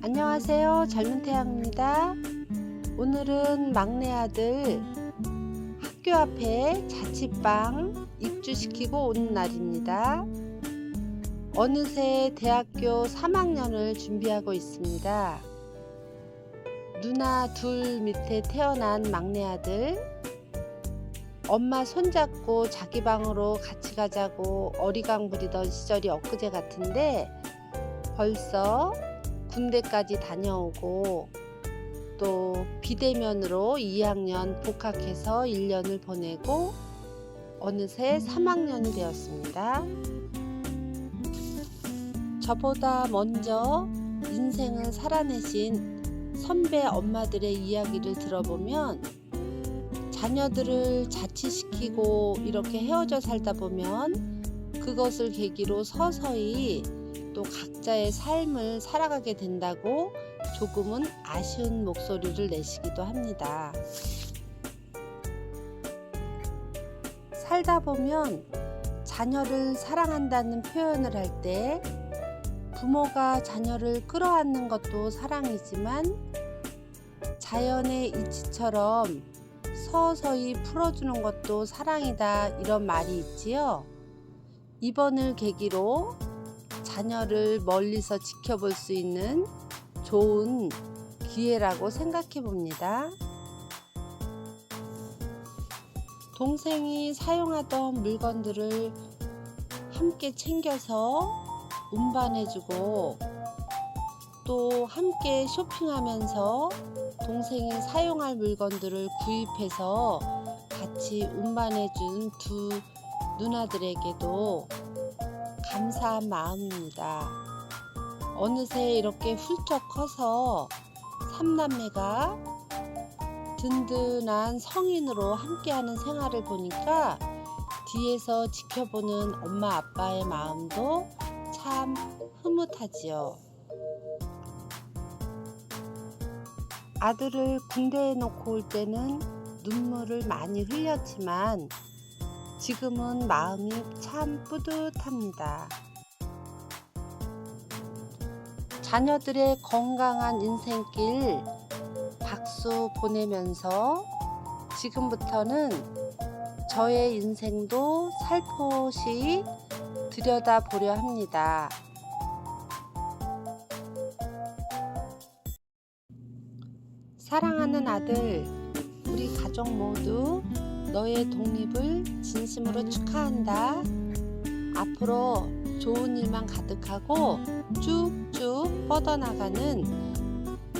안녕하세요. 젊은 태양입니다. 오늘은 막내 아들 학교 앞에 자취방 입주시키고 온 날입니다. 어느새 대학교 3학년을 준비하고 있습니다. 누나 둘 밑에 태어난 막내 아들 엄마 손잡고 자기 방으로 같이 가자고 어리광 부리던 시절이 엊그제 같은데 벌써 군대까지 다녀오고 또 비대면으로 2학년 복학해서 1년을 보내고 어느새 3학년이 되었습니다. 저보다 먼저 인생을 살아내신 선배 엄마들의 이야기를 들어보면 자녀들을 자취시키고 이렇게 헤어져 살다 보면 그것을 계기로 서서히 또 각자의 삶을 살아가게 된다고 조금은 아쉬운 목소리를 내시기도 합니다. 살다 보면 자녀를 사랑한다는 표현을 할 때 부모가 자녀를 끌어안는 것도 사랑이지만 자연의 이치처럼 서서히 풀어주는 것도 사랑이다 이런 말이 있지요. 이번을 계기로 자녀를 멀리서 지켜볼 수 있는 좋은 기회라고 생각해 봅니다. 동생이 사용하던 물건들을 함께 챙겨서 운반해주고 또 함께 쇼핑하면서 동생이 사용할 물건들을 구입해서 같이 운반해준 두 누나들에게도 감사한 마음입니다. 어느새 이렇게 훌쩍 커서 삼남매가 든든한 성인으로 함께하는 생활을 보니까 뒤에서 지켜보는 엄마 아빠의 마음도 참 흐뭇하지요. 아들을 군대에 놓고 올 때는 눈물을 많이 흘렸지만 지금은 마음이 참 뿌듯합니다. 자녀들의 건강한 인생길 박수 보내면서 지금부터는 저의 인생도 살포시 들여다보려 합니다. 사랑하는 아들, 우리 가족 모두 너의 독립을 진심으로 축하한다. 앞으로 좋은 일만 가득하고 쭉쭉 뻗어나가는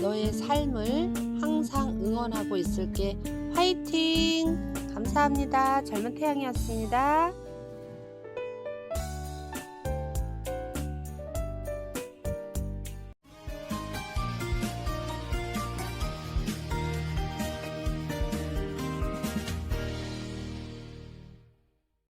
너의 삶을 항상 응원하고 있을게. 화이팅! 감사합니다. 젊은 태양이었습니다.